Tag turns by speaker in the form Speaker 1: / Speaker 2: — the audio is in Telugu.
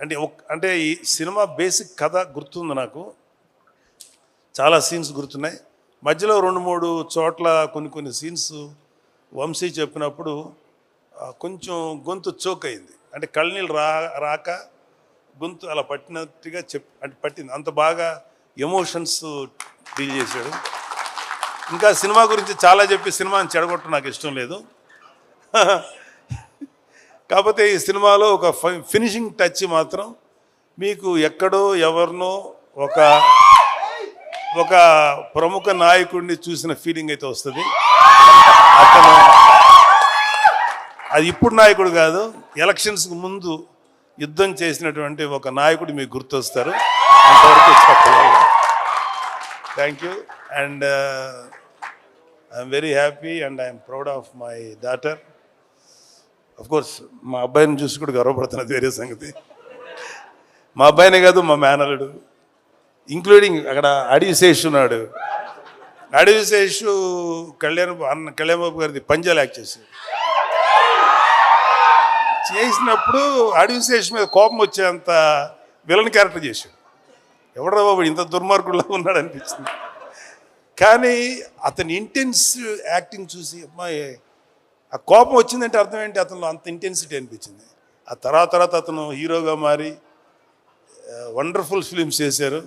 Speaker 1: అంటే ఒక- అంటే ఈ సినిమా బేసిక్ కథ గుర్తుంది నాకు. చాలా సీన్స్ గుర్తున్నాయి. మధ్యలో రెండు మూడు చోట్ల కొన్ని కొన్ని సీన్స్ వంశీ చెప్పినప్పుడు కొంచెం గొంతు చోక్ అయింది అంటే కళ్ళనీళ్ళు రా రాక గొంతు అలా పట్టినట్టుగా చెప్ అంటే పట్టింది. అంత బాగా ఎమోషన్స్ డీల్ చేశాడు. ఇంకా సినిమా గురించి చాలా చెప్పి సినిమాని చెడగొట్టడం నాకు ఇష్టం లేదు. కాకపోతే ఈ సినిమాలో ఒక ఫినిషింగ్ టచ్ మాత్రం మీకు ఎక్కడో ఎవరినో ఒక ఒక ప్రముఖ నాయకుడిని చూసిన ఫీలింగ్ అయితే వస్తుంది. అతను అది ఇప్పుడు నాయకుడు కాదు ఎలక్షన్స్కి ముందు యుద్ధం చేసినటువంటి ఒక నాయకుడు మీకు గుర్తొస్తారు. అంతవరకు thank you and I'm very happy and I'm proud of my daughter course మా అబ్బాయిని చూసి కూడా గర్వపడుతున్నది వేరే సంగతి. మా అబ్బాయినే కాదు మా మేనలుడు ఇంక్లూడింగ్ అక్కడ అడవి శేష్ ఉన్నాడు. అడవి శేషు కళ్యాణ్ అన్న కళ్యాణ్ బాబు గారిది పంజాలు యాక్ట్ చేశాడు. చేసినప్పుడు అడవి శేష్ మీద కోపం వచ్చేంత విలన్ క్యారెక్టర్ చేశాడు. ఎవడరా బాబు ఇంత దుర్మార్గుల్లో ఉన్నాడు అనిపించింది కానీ అతని ఇంటెన్స్ యాక్టింగ్ చూసి అమ్మాయి ఆ కోపం వచ్చిందంటే అర్థం ఏంటి? అతనిలో అంత ఇంటెన్సిటీ అనిపించింది. ఆ తర్వాత తర్వాత అతను హీరోగా మారి వండర్ఫుల్ ఫిలిమ్స్ చేశారు.